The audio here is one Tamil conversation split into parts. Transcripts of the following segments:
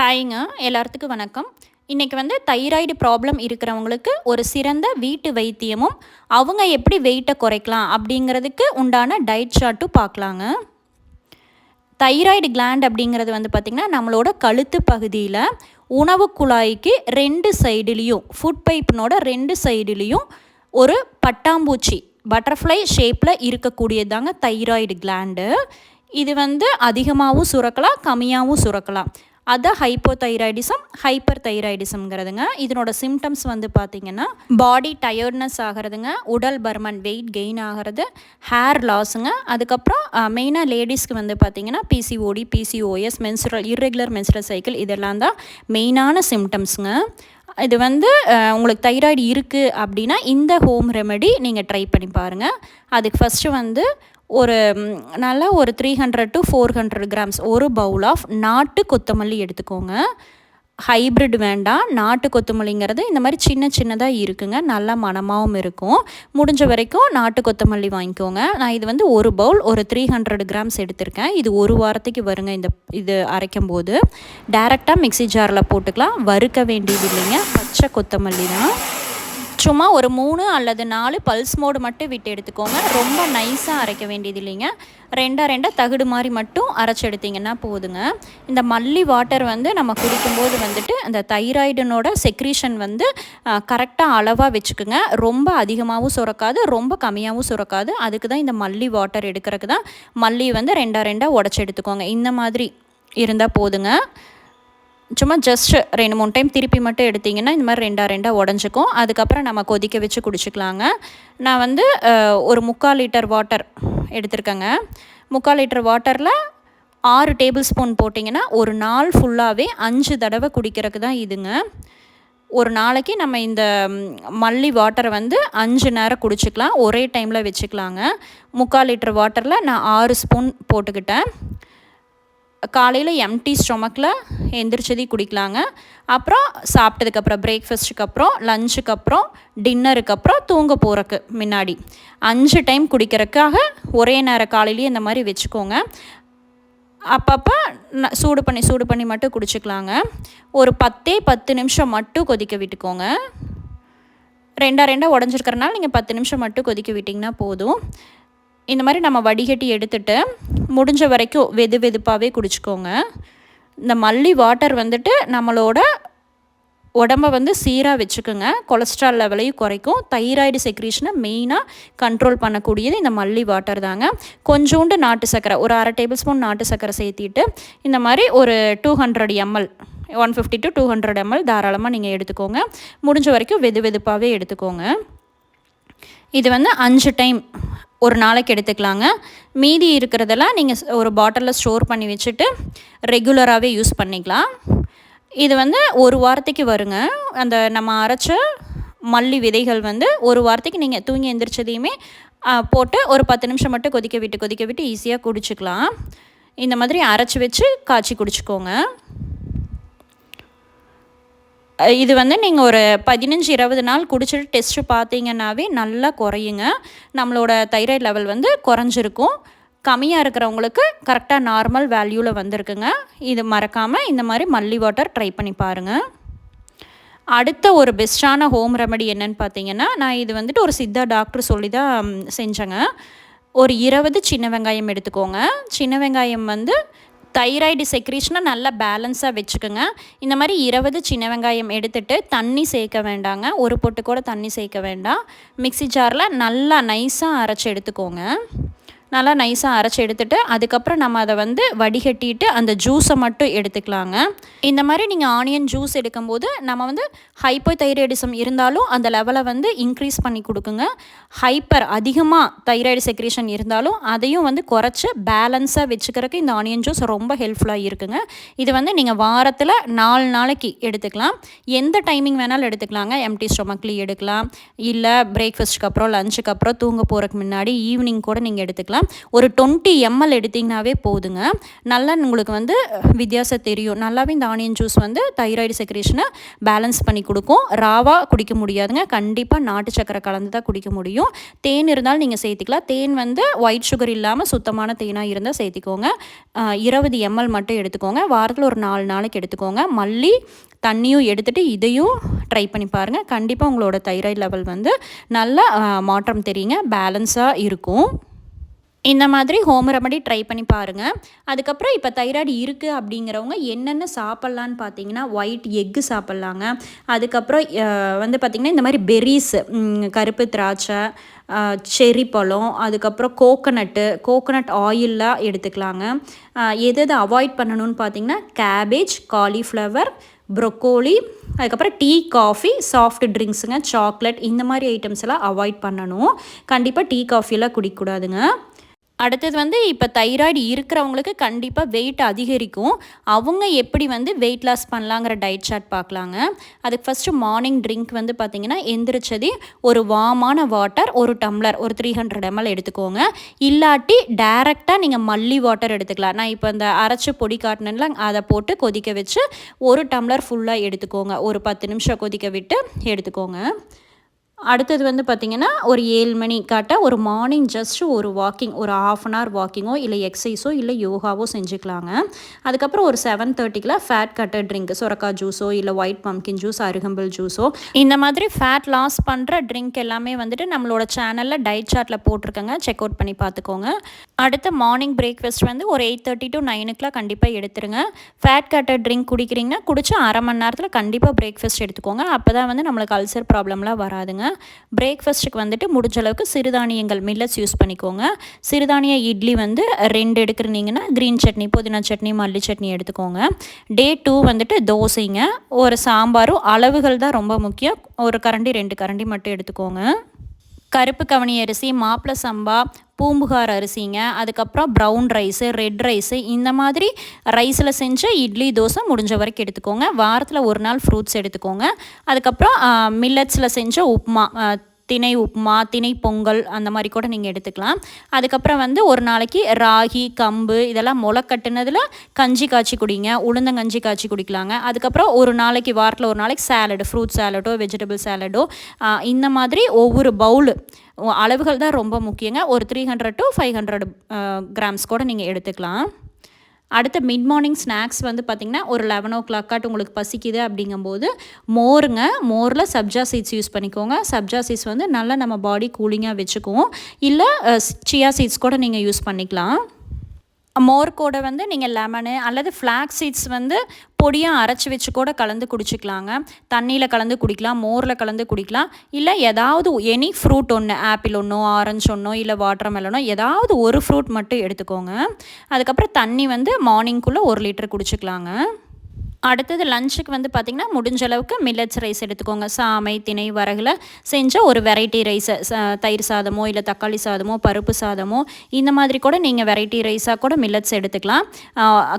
ஹாய்ங்க எல்லாத்துக்கும் வணக்கம். இன்றைக்கி வந்து தைராய்டு ப்ராப்ளம் இருக்கிறவங்களுக்கு ஒரு சிறந்த வீட்டு வைத்தியமும் அவங்க எப்படி வெயிட்டை குறைக்கலாம் அப்படிங்கிறதுக்கு உண்டான டயட் ஷார்ட்டும் பார்க்கலாங்க. தைராய்டு கிளாண்ட் அப்படிங்கிறது வந்து பார்த்திங்கன்னா நம்மளோட கழுத்து பகுதியில் உணவு குழாய்க்கு ரெண்டு சைடுலேயும் ஃபுட் பைப்பினோட ரெண்டு சைடுலேயும் ஒரு பட்டாம்பூச்சி பட்டர்ஃப்ளை ஷேப்பில் இருக்கக்கூடியதாங்க தைராய்டு கிளாண்டு இது வந்து அதிகமாகவும் சுரக்கலாம் கம்மியாகவும் சுரக்கலாம். அதுதான் ஹைப்போ தைராய்டிசம் ஹைப்பர் தைராய்டிசம்ங்கிறதுங்க இதனோட சிம்டம்ஸ் வந்து பார்த்திங்கன்னா பாடி டயர்ட்னஸ் ஆகிறதுங்க உடல் பர்மன் வெயிட் கெயின் ஆகிறது ஹேர் லாஸுங்க அதுக்கப்புறம் மெயினாக லேடிஸ்க்கு வந்து பார்த்திங்கன்னா PCOD PCOS menstrual irregular menstrual cycle இதெல்லாம் தான் மெயினான சிம்டம்ஸுங்க இது வந்து உங்களுக்கு தைராய்டு இருக்குது அப்படின்னா இந்த ஹோம் ரெமெடி நீங்கள் ட்ரை பண்ணி பாருங்கள் அதுக்கு ஃபஸ்ட்டு வந்து ஒரு நல்லா ஒரு three hundred to four hundred grams ஒரு பவுல் ஆஃப் நாட்டு கொத்தமல்லி எடுத்துக்கோங்க. ஹைப்ரிட் வேண்டாம். நாட்டு கொத்தமல்லிங்கிறது இந்த மாதிரி சின்ன சின்னதாக இருக்குங்க. நல்லா மனமாகவும் இருக்கும். முடிஞ்ச வரைக்கும் நாட்டு கொத்தமல்லி வாங்கிக்கோங்க. நான் இது வந்து ஒரு பவுல் ஒரு த்ரீ ஹண்ட்ரட் கிராம்ஸ் எடுத்திருக்கேன். இது ஒரு வாரத்துக்கு வருங்க இந்த இது அரைக்கும் போது டேரெக்டாக மிக்சி ஜாரில் போட்டுக்கலாம். வறுக்க வேண்டியது இல்லைங்க. பச்சை கொத்தமல்லி தான். சும்மா ஒரு மூணு அல்லது நாலு பல்ஸ் மோடு மட்டும் விட்டு எடுத்துக்கோங்க. ரொம்ப நைஸாக அரைக்க வேண்டியது இல்லைங்க. ரெண்டாக ரெண்டாக தகுடு மாதிரி மட்டும் அரைச்சி எடுத்திங்கன்னா போதுங்க. இந்த மல்லி வாட்டர் வந்து நம்ம குடிக்கும்போது வந்துட்டு அந்த தைராய்டனோட செக்ரீஷன் வந்து கரெக்டாக அளவாக வச்சுக்கோங்க. ரொம்ப அதிகமாகவும் சுரக்காது ரொம்ப கம்மியாகவும் சுரக்காது. அதுக்கு தான் இந்த மல்லி வாட்டர் எடுக்கிறதுக்கு தான் மல்லி வந்து ரெண்டாக ரெண்டாக உடச்சி எடுத்துக்கோங்க. இந்த மாதிரி இருந்தால் போதுங்க. சும்மா ஜஸ்ட் ரெண்டு மூணு டைம் திருப்பி மட்டும் எடுத்திங்கன்னா இந்த மாதிரி ரெண்டாக ரெண்டாக உடஞ்சிக்கும். அதுக்கப்புறம் நம்ம கொதிக்க வச்சு குடிச்சிக்கலாங்க. நான் வந்து ஒரு முக்கால் லிட்டர் வாட்டர் எடுத்திருக்கேங்க. முக்கால் லிட்டர் வாட்டரில் ஆறு டேபிள் ஸ்பூன் போட்டிங்கன்னா ஒரு நாள் ஃபுல்லாகவே அஞ்சு தடவை குடிக்கிறதுக்கு தான் இதுங்க. ஒரு நாளைக்கு நம்ம இந்த மல்லி வாட்டரை வந்து அஞ்சு நேரம் குடிச்சிக்கலாம். ஒரே டைமில் வச்சுக்கலாங்க. முக்கால் லிட்டர் வாட்டரில் நான் ஆறு ஸ்பூன் போட்டுக்கிட்டேன். காலையில் எம்டி ஸ்டொமக்கில் எந்திரிச்சதி குடிக்கலாங்க. அப்புறம் சாப்பிட்டதுக்கப்புறம் பிரேக்ஃபாஸ்ட்டுக்கு அப்புறம் லஞ்சுக்கு அப்புறம் டின்னருக்கு அப்புறம் தூங்க போகிறக்கு முன்னாடி. அஞ்சு டைம் குடிக்கிறதுக்காக ஒரே நேரம் காலையிலேயே இந்த மாதிரி வச்சுக்கோங்க. அப்பப்போ சூடு பண்ணி சூடு பண்ணி மட்டும் குடிச்சிக்கலாங்க. ஒரு பத்தே பத்து நிமிஷம் மட்டும் கொதிக்க விட்டுக்கோங்க. ரெண்டா ரெண்டாக உடஞ்சிருக்கிறனால நீங்கள் பத்து நிமிஷம் மட்டும் கொதிக்க விட்டிங்கன்னா போதும். இந்த மாதிரி நம்ம வடிகட்டி எடுத்துட்டு முடிஞ்ச வரைக்கும் வெது வெதுப்பாகவே குடிச்சிக்கோங்க. இந்த மல்லி வாட்டர் வந்துட்டு நம்மளோட உடம்ப வந்து சீராக வச்சுக்கோங்க. கொலஸ்ட்ரால் லெவலையும் குறைக்கும். தைராய்டு செக்ரீஷனை மெயினாக கண்ட்ரோல் பண்ணக்கூடியது இந்த மல்லி வாட்டர் தாங்க. கொஞ்சோண்டு நாட்டு சக்கரை ஒரு அரை டேபிள் ஸ்பூன் நாட்டு சக்கரை சேர்த்திட்டு இந்த மாதிரி ஒரு two hundred ml one fifty to two hundred ml தாராளமாக நீங்கள் எடுத்துக்கோங்க. முடிஞ்ச வரைக்கும் வெது வெதுப்பாகவே எடுத்துக்கோங்க. இது வந்து அஞ்சு டைம் ஒரு நாளைக்கு எடுத்துக்கலாங்க. மீதி இருக்கிறதெல்லாம் நீங்கள் ஒரு பாட்டிலில் ஸ்டோர் பண்ணி வச்சுட்டு ரெகுலராகவே யூஸ் பண்ணிக்கலாம். இது வந்து ஒரு வாரத்துக்கு வருங்க. அந்த நம்ம அரைச்ச மல்லி விதைகள் வந்து ஒரு வாரத்துக்கு நீங்கள் தூங்கி எந்திரிச்சதையுமே போட்டு ஒரு பத்து நிமிஷம் மட்டும் கொதிக்க விட்டு கொதிக்க விட்டு ஈஸியாக குடிச்சிக்கலாம். இந்த மாதிரி அரைச்சி வச்சு காய்ச்சி குடிச்சிக்கோங்க. இது வந்து நீங்கள் ஒரு பதினஞ்சு இருபது நாள் குடிச்சிட்டு டெஸ்ட்டு பார்த்தீங்கன்னாவே நல்லா குறையுங்க. நம்மளோட தைராய்டு லெவல் வந்து குறைஞ்சிருக்கும். கம்மியாக இருக்கிறவங்களுக்கு கரெக்டாக நார்மல் வேல்யூவில் வந்திருக்குங்க. இது மறக்காமல் இந்த மாதிரி மல்லி வாட்டர் ட்ரை பண்ணி பாருங்கள் அடுத்த ஒரு பெஸ்ட்டான ஹோம் ரெமடி என்னன்னு பார்த்தீங்கன்னா நான் இது வந்துட்டு ஒரு சித்தா டாக்டர் சொல்லி தான் செஞ்சேங்க. ஒரு இருபது சின்ன வெங்காயம் எடுத்துக்கோங்க. சின்ன வெங்காயம் வந்து தைராய்டு செக்ரீஷனை நல்லா பேலன்ஸாக வச்சுக்கோங்க. இந்த மாதிரி இருபது சின்ன வெங்காயம் எடுத்துகிட்டு தண்ணி சேர்க்க வேண்டாங்க. ஒரு பொட்டு கூட தண்ணி சேர்க்க வேண்டாம். மிக்சி ஜாரில் நல்லா நைஸாக அரைச்சி எடுத்துக்கோங்க. நல்லா நைஸாக அரைச்சி எடுத்துகிட்டு அதுக்கப்புறம் நம்ம அதை வந்து வடிகட்டிட்டு அந்த ஜூஸை மட்டும் எடுத்துக்கலாங்க. இந்த மாதிரி நீங்கள் ஆனியன் ஜூஸ் எடுக்கும்போது நம்ம வந்து ஹைப்போ தைராய்டிசம் இருந்தாலும் அந்த லெவலை வந்து இன்க்ரீஸ் பண்ணி கொடுக்குங்க. ஹைப்பர் அதிகமாக தைராய்டு செக்ரேஷன் இருந்தாலும் அதையும் வந்து குறைச்சி பேலன்ஸாக வச்சுக்கிறதுக்கு இந்த ஆனியன் ஜூஸ் ரொம்ப ஹெல்ப்ஃபுல்லாக இருக்குங்க. இது வந்து நீங்கள் வாரத்தில் நாலு நாளைக்கு எடுத்துக்கலாம். எந்த டைமிங் வேணாலும் எடுத்துக்கலாங்க. எம்டி ஸ்டொமக்லேயும் எடுக்கலாம். இல்லை பிரேக்ஃபாஸ்ட்டுக்கு அப்புறம் லஞ்சுக்கு அப்புறம் தூங்க போகிறதுக்கு முன்னாடி ஈவினிங் கூட நீங்கள் எடுத்துக்கலாம். ஒரு டுவெண்ட்டி எம்எல் எடுத்திங்கனாவே போதுங்க. நல்லா உங்களுக்கு வந்து வித்தியாசம் தெரியும். நல்லாவே இந்த ஆனியன் ஜூஸ் வந்து தைராய்டு செக்ரேஷனை பேலன்ஸ் பண்ணி கொடுக்கும். ராவாக குடிக்க முடியாதுங்க. கண்டிப்பாக நாட்டு சக்கரை கலந்து தான் குடிக்க முடியும். தேன் இருந்தாலும் நீங்கள் சேர்த்திக்கலாம். தேன் வந்து ஒயிட் சுகர் இல்லாமல் சுத்தமான தேனாக இருந்தால் சேர்த்திக்கோங்க. இருபது எம்எல் மட்டும் எடுத்துக்கோங்க. வாரத்தில் ஒரு நாலு நாளைக்கு எடுத்துக்கோங்க. மல்லி தண்ணியும் எடுத்துகிட்டு இதையும் ட்ரை பண்ணி பாருங்கள் கண்டிப்பாக உங்களோட தைராய்டு லெவல் வந்து நல்ல மாற்றம் தெரியுங்க. பேலன்ஸாக இருக்கும். இந்த மாதிரி ஹோம் ரெமடி ட்ரை பண்ணி பாருங்கள் அதுக்கப்புறம் இப்போ தைராய்டு இருக்குது அப்படிங்கிறவங்க என்னென்ன சாப்பிட்லான்னு பார்த்தீங்கன்னா ஒயிட் எக்கு சாப்பிட்லாங்க. அதுக்கப்புறம் வந்து பார்த்திங்கன்னா இந்த மாதிரி பெரிஸ் கருப்பு திராட்சை செரி பழம் அதுக்கப்புறம் கோகனட்டு கோகனட் ஆயிலெலாம் எடுத்துக்கலாங்க. எது எது அவாய்ட் பண்ணணும்னு பார்த்தீங்கன்னா கேபேஜ் காலிஃப்ளவர் ப்ரொக்கோலி அதுக்கப்புறம் டீ காஃபி சாஃப்ட் ட்ரிங்க்ஸுங்க சாக்லேட் இந்த மாதிரி ஐட்டம்ஸ் எல்லாம் அவாய்ட் பண்ணணும். கண்டிப்பாக டீ காஃபியெல்லாம் குடிக்கக்கூடாதுங்க. அடுத்தது வந்து இப்போ தைராய்டு இருக்கிறவங்களுக்கு கண்டிப்பாக வெயிட் அதிகரிக்கும். அவங்க எப்படி வந்து வெயிட் லாஸ் பண்ணலாங்கிற டயட் சார்ட் பார்க்கலாங்க. அதுக்கு ஃபஸ்ட்டு மார்னிங் ட்ரிங்க் வந்து பார்த்திங்கன்னா எந்திரிச்சது ஒரு வாமான வாட்டர் ஒரு டம்ளர் ஒரு த்ரீ ஹண்ட்ரட் எம்எல் எடுத்துக்கோங்க. இல்லாட்டி டேரெக்டாக நீங்கள் மல்லி வாட்டர் எடுத்துக்கலாம். நான் இப்போ இந்த அரைச்சி பொடி காட்டினேன்ல அதை போட்டு கொதிக்க வச்சு ஒரு டம்ளர் ஃபுல்லாக எடுத்துக்கோங்க. ஒரு பத்து நிமிஷம் கொதிக்க விட்டு எடுத்துக்கோங்க. அடுத்தது வந்து பார்த்திங்கன்னா ஒரு ஏழு மணி காட்ட ஒரு மார்னிங் ஜஸ்ட்டு ஒரு வாக்கிங் ஒரு ஆஃப் அன் ஹவர் வாக்கிங்கோ இல்லை எக்ஸசைஸோ இல்லை யோகாவோ செஞ்சுக்கலாங்க. அதுக்கப்புறம் ஒரு செவன் தேர்ட்டிக்கெலாம் ஃபேட் கட்டர் ட்ரிங்க் சுரக்கா ஜூஸோ இல்லை ஒயிட் பம்கின் ஜூஸ் அருகம்பல் ஜூஸோ இந்த மாதிரி ஃபேட் லாஸ் பண்ணுற ட்ரிங்க் எல்லாமே வந்துட்டு நம்மளோட சேனலில் டயட் சார்ட்டில் போட்டிருக்கேங்க. செக் அவுட் பண்ணி பார்த்துக்கோங்க. அடுத்த மார்னிங் பிரேக்ஃபாஸ்ட் வந்து ஒரு எயிட் தேர்ட்டி டு நைனுக்குலாம் கண்டிப்பாக எடுத்துருங்க. ஃபேட் கட்டர் ட்ரிங்க் குடிக்கிறீங்கன்னா குடிச்சு அரை மணி நேரத்தில் கண்டிப்பாக பிரேக்ஃபாஸ்ட் எடுத்துக்கோங்க. அப்போ தான் வந்து நம்மளுக்கு அல்சர் ப்ராப்ளம்லாம் வராதுங்க. பிரேக்ஃபாஸ்ட்டுக்கு வந்துட்டு முடிஞ்ச அளவுக்கு சிறுதானியங்கள் மில்லட்ஸ் யூஸ் பண்ணிக்கோங்க. சிறுதானிய இட்லி வந்து ரெண்டு எடுக்கிறீங்கன்னா க்ரீன் சட்னி புதினா சட்னி மல்லி சட்னி எடுத்துக்கோங்க. டே டூ வந்துட்டு தோசைங்க. ஒரு சாம்பாரும் அளவுகள் தான் ரொம்ப முக்கியம். ஒரு கரண்டி ரெண்டு கரண்டி மட்டும் எடுத்துக்கோங்க. கருப்பு கவனி அரிசி மாப்பிள சம்பா பூம்புகார் அரிசிங்க. அதுக்கப்புறம் ப்ரௌன் ரைஸு ரெட் ரைஸு இந்த மாதிரி ரைஸில் செஞ்ச இட்லி தோசை முடிஞ்ச வரைக்கும் எடுத்துக்கோங்க. வாரத்தில் ஒரு நாள் ஃப்ரூட்ஸ் எடுத்துக்கோங்க. அதுக்கப்புறம் மில்லட்ஸில் செஞ்ச உப்மா திணை உப்புமா திணை பொங்கல் அந்த மாதிரி கூட நீங்கள் எடுத்துக்கலாம். அதுக்கப்புறம் வந்து ஒரு நாளைக்கு ராகி கம்பு இதெல்லாம் முளை கட்டுனதில் கஞ்சி காய்ச்சி குடிங்க. உளுந்தங்கஞ்சி காய்ச்சி குடிக்கலாங்க. அதுக்கப்புறம் ஒரு நாளைக்கு வாரத்தில் ஒரு நாளைக்கு சேலடு ஃப்ரூட் சேலடோ வெஜிடபிள் சேலடோ இந்த மாதிரி ஒவ்வொரு பவுலு அளவுகள் தான் ரொம்ப முக்கியங்க. ஒரு three hundred to five hundred grams கூட நீங்கள் எடுத்துக்கலாம். அடுத்த மிட் மார்னிங் ஸ்நாக்ஸ் வந்து பார்த்திங்கன்னா ஒரு லெவன் ஓ கிளாக்காட்டு உங்களுக்கு பசிக்குது அப்படிங்கும்போது மோருங்க. மோரில் சப்ஜா சீட்ஸ் யூஸ் பண்ணிக்கோங்க. சப்ஜா சீட்ஸ் வந்து நல்லா நம்ம பாடி கூலிங்காக வச்சுக்குவோம். இல்லை சியா சீட்ஸ் கூட நீங்கள் யூஸ் பண்ணிக்கலாம். மோர் கூட வந்து நீங்கள் லெமனு அல்லது ஃப்ளாக் சீட்ஸ் வந்து பொடியாக அரைச்சி வச்சு கூட கலந்து குடிச்சிக்கலாங்க. தண்ணியில் கலந்து குடிக்கலாம் மோரில் கலந்து குடிக்கலாம். இல்லை ஏதாவது எனி ஃப்ரூட் ஒன்று ஆப்பிள் ஒன்றோ ஆரஞ்சு ஒன்றோ இல்லை வாட்டர் மெலனோ ஏதாவது ஒரு ஃப்ரூட் மட்டும் எடுத்துக்கோங்க. அதுக்கப்புறம் தண்ணி வந்து மார்னிங்குள்ளே ஒரு லிட்டர் குடிச்சிக்கலாங்க. அடுத்தது லஞ்சுக்கு வந்து பார்த்திங்கன்னா முடிஞ்ச அளவுக்கு மில்லட்ஸ் ரைஸ் எடுத்துக்கோங்க. சாமை திணை வரகில் செஞ்ச ஒரு வெரைட்டி ரைஸை தயிர் சாதமோ இல்லை தக்காளி சாதமோ பருப்பு சாதமோ இந்த மாதிரி கூட நீங்கள் வெரைட்டி ரைஸாக கூட மில்லட்ஸ் எடுத்துக்கலாம்.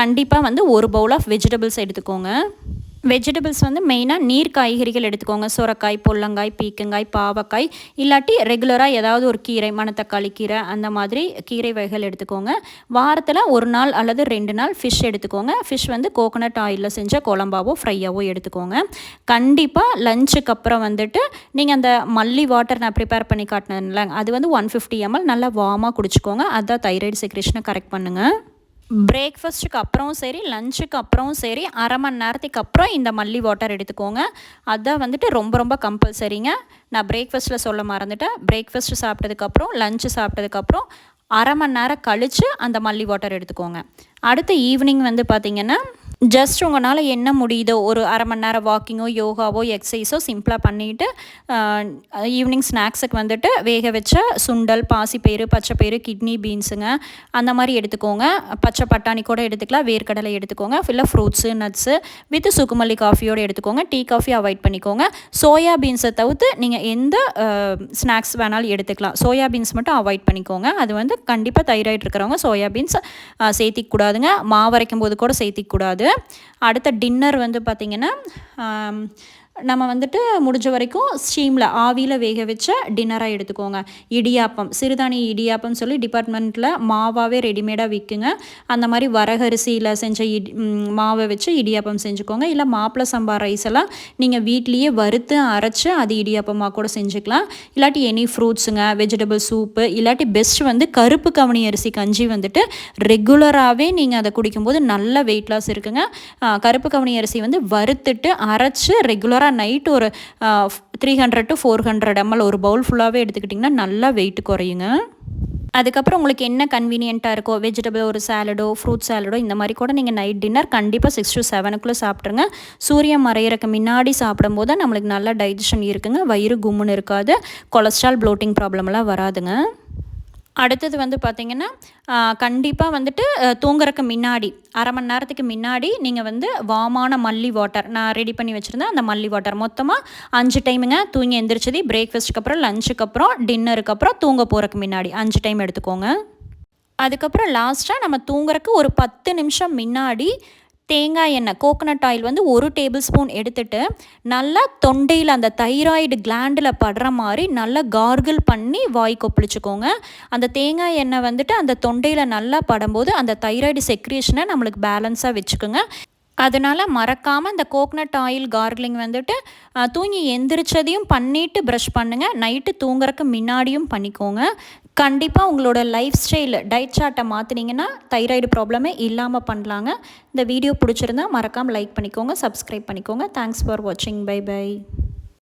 கண்டிப்பாக வந்து ஒரு பவுல் ஆஃப் வெஜிடபிள்ஸ் எடுத்துக்கோங்க. வெஜிடபிள்ஸ் வந்து மெயினாக நீர் காய்கறிகள் எடுத்துக்கோங்க. சுரக்காய் பொல்லங்காய் பீக்கங்காய் பாவக்காய் இல்லாட்டி ரெகுலராக ஏதாவது ஒரு கீரை மணத்தக்காளி கீரை அந்த மாதிரி கீரை வகைகள் எடுத்துக்கோங்க. வாரத்தில் ஒரு நாள் அல்லது ரெண்டு நாள் ஃபிஷ் எடுத்துக்கோங்க. ஃபிஷ் வந்து கோகோனட் ஆயிலில் செஞ்ச குழம்பாவோ ஃப்ரையாவோ எடுத்துக்கோங்க. கண்டிப்பாக லஞ்சுக்கு அப்புறம் வந்துட்டு நீங்கள் அந்த மல்லி வாட்டர் நான் ப்ரிப்பேர் பண்ணி காட்டினேன்ல அது வந்து ஒன் ஃபிஃப்டி எம்எல் நல்லா வார்மாக குடிச்சிக்கோங்க. அதுதான் தைராய்டு செக்ரேஷனை கரெக்ட் பண்ணுங்கள் பிரேக்ஃபஸ்ட்டுக்கு அப்புறம் சரி லஞ்சுக்கு அப்புறம் சரி அரை மணி நேரத்துக்கு அப்புறம் இந்த மல்லி வாட்டர் எடுத்துக்கோங்க. அதுதான் வந்துட்டு ரொம்ப ரொம்ப கம்பல்சரிங்க நான் பிரேக்ஃபஸ்ட்டில் சொல்ல மறந்துட்டேன். பிரேக்ஃபஸ்ட்டு சாப்பிட்டதுக்கப்புறம் லஞ்சு சாப்பிட்டதுக்கப்புறம் அரை மணி நேரம் கழித்து அந்த மல்லி வாட்டர் எடுத்துக்கோங்க. அடுத்த ஈவினிங் வந்து பார்த்திங்கன்னா ஜஸ்ட் உங்களால் என்ன முடியுதோ ஒரு அரை மணி நேரம் வாக்கிங்கோ யோகாவோ எக்ஸசைஸோ சிம்பிளாக பண்ணிவிட்டு ஈவினிங் ஸ்நாக்ஸுக்கு வந்துட்டு வேக வச்ச சுண்டல் பாசிப்பயிறு பச்சைப்பயிறு கிட்னி பீன்ஸுங்க அந்த மாதிரி எடுத்துக்கோங்க. பச்சை பட்டாணி கூட எடுத்துக்கலாம் வேர்க்கடலை எடுத்துக்கோங்க. இல்லை ஃப்ரூட்ஸு நட்ஸு வித் சுக்குமல்லி காஃபியோடு எடுத்துக்கோங்க. டீ காஃபி அவாய்ட் பண்ணிக்கோங்க. சோயா பீன்ஸை தவிர்த்து நீங்கள் எந்த ஸ்நாக்ஸ் வேணாலும் எடுத்துக்கலாம். சோயா பீன்ஸ் மட்டும் அவாய்ட் பண்ணிக்கோங்க. அது வந்து கண்டிப்பாக தைராய்டு இருக்கிறவங்க சோயா பீன்ஸ் சேர்த்திக்கூடாதுங்க மாவரைக்கும் போது கூட சேர்த்திக்கூடாது அடுத்த டின்னர் வந்து பார்த்திங்கன்னா நம்ம வந்துட்டு முடிஞ்ச வரைக்கும் ஸ்டீமில் ஆவியில் வேக வச்ச டின்னராக எடுத்துக்கோங்க. இடியாப்பம் சிறுதானிய இடியாப்பம் சொல்லி டிபார்ட்மெண்ட்டில் மாவாகவே ரெடிமேடாக விற்குங்க அந்த மாதிரி வரகரிசியில் செஞ்ச இடி மாவை வச்சு இடியாப்பம் செஞ்சுக்கோங்க. இல்லை மாப்பிள சம்பா ரைஸ் எல்லாம் நீங்கள் வீட்லேயே வறுத்து அரைச்சி அது இடியாப்பமாக கூட செஞ்சுக்கலாம். இல்லாட்டி எனி ஃப்ரூட்ஸுங்க வெஜிடபிள் சூப்பு இல்லாட்டி பெஸ்ட் வந்து கருப்பு கவனி அரிசி கஞ்சி வந்துட்டு ரெகுலராகவே நீங்கள் அதை குடிக்கும்போது நல்ல வெயிட் லாஸ் இருக்குங்க. கருப்பு கவனி அரிசி வந்து வறுத்துட்டு அரைச்சி ரெகுலராக நைட் ஒரு three hundred to four hundred ml ஒரு பவுல் ஃபுல்லாகவே எடுத்துக்கிட்டிங்கன்னா நல்லா வெயிட் குறையுங்க. அதுக்கப்புறம் உங்களுக்கு என்ன கன்வீனியண்ட்டாக இருக்கோ வெஜிடபிள் ஒரு சாலடோ ஃப்ரூட் சாலடோ இந்த மாதிரி கூட நீங்கள் நைட் டின்னர் கண்டிப்பாக சிக்ஸ் டு செவனுக்குள்ளே சாப்பிட்ருங்க சூரியன் மறையிறக்கு முன்னாடி சாப்பிடும்போது நம்மளுக்கு நல்ல டைஜஷன் இருக்குங்க. வயிறு கும்முன்னு இருக்காது. கொலஸ்ட்ரால் ப்ளோட்டிங் ப்ராப்ளம்லாம் வராதுங்க. அடுத்தது வந்து பார்த்திங்கன்னா கண்டிப்பாக வந்துட்டு தூங்குறதுக்கு முன்னாடி அரை மணி நேரத்துக்கு முன்னாடி நீங்கள் வந்து வாமான மல்லி வாட்டர் நான் ரெடி பண்ணி வச்சுருந்தேன் அந்த மல்லி வாட்டர். மொத்தமாக அஞ்சு டைமுங்க. தூங்கி எந்திரிச்சது பிரேக்ஃபாஸ்ட்டுக்கு அப்புறம் லஞ்சுக்கு அப்புறம் டின்னருக்கு அப்புறம் தூங்க போகிறக்கு முன்னாடி அஞ்சு டைம் எடுத்துக்கோங்க. அதுக்கப்புறம் லாஸ்ட்டாக நம்ம தூங்குறக்கு ஒரு பத்து நிமிஷம் முன்னாடி தேங்காய் எண்ணெய் கோகனட் ஆயில் வந்து ஒரு டேபிள் ஸ்பூன் எடுத்துட்டு நல்லா தொண்டையில் அந்த தைராய்டு கிளாண்டில் படுற மாதிரி நல்லா கார்கிள் பண்ணி வாய் கொப்பளிச்சுக்கோங்க அந்த தேங்காய் எண்ணெய் வந்துட்டு அந்த தொண்டையில் நல்லா படும்போது அந்த தைராய்டு செக்ரியேஷனை நம்மளுக்கு பேலன்ஸாக வச்சுக்கோங்க. அதனால் மறக்காமல் இந்த கோக்னட் ஆயில் கார்கிளிங் வந்துட்டு தூங்கி எந்திரிச்சதையும் பண்ணிவிட்டு ப்ரஷ் பண்ணுங்கள் நைட்டு தூங்குறக்கு முன்னாடியும் பண்ணிக்கோங்க. கண்டிப்பாக உங்களோட லைஃப் ஸ்டைல் டயட் சார்ட்டை மாற்றினீங்கன்னா தைராய்டு ப்ராப்ளமே இல்லாமல் பண்ணலாங்க. இந்த வீடியோ பிடிச்சிருந்தா மறக்காமல் லைக் பண்ணிக்கோங்க சப்ஸ்கிரைப் பண்ணிக்கோங்க. தேங்க்ஸ் ஃபார் வாட்சிங் பை பை